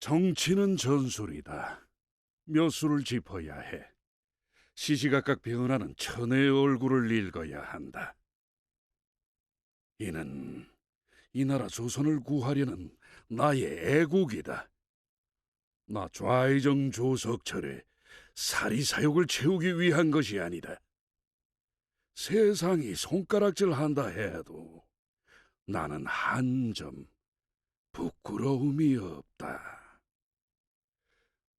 정치는 전술이다. 몇 수를 짚어야 해. 시시각각 변하는 천의 얼굴을 읽어야 한다. 이는 이 나라 조선을 구하려는 나의 애국이다. 나 좌의정 조석철의 사리사욕을 채우기 위한 것이 아니다. 세상이 손가락질 한다 해도 나는 한 점 부끄러움이 없다.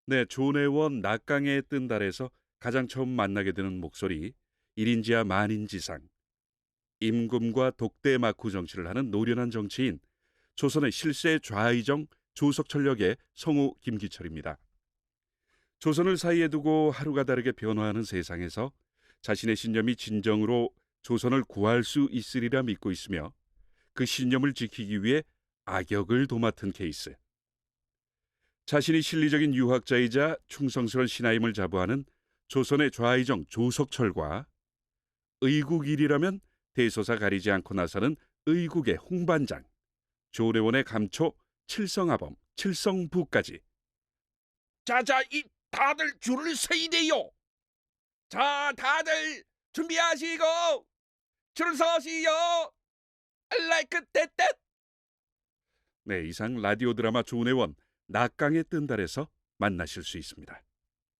네, 존의원 낙강의 뜬 달에서 가장 처음 만나게 되는 목소리 일인지하 만인지상 임금과 독대 마쿠 정치를 하는 노련한 정치인 조선의 실세 좌의정 조석철 역의 성우 김기철입니다. 조선을 사이에 두고 하루가 다르게 변화하는 세상에서 자신의 신념이 진정으로 조선을 구할 수 있으리라 믿고 있으며 그 신념을 지키기 위해 악역을 도맡은 케이스. 자신이 실리적인 유학자이자 충성스러운 신하임을 자부하는 조선의 좌의정 조석철과 의국일이라면 대소사 가리지 않고 나서는 의국의 홍반장, 조례원의 감초 칠성아범, 칠성부까지 자자 이 다들 줄을 돼요. 자 다들 준비하시고 줄 서시요. like that that. 네, 이상 라디오 드라마 조례원 낙강의 뜬 달에서 만나실 수 있습니다.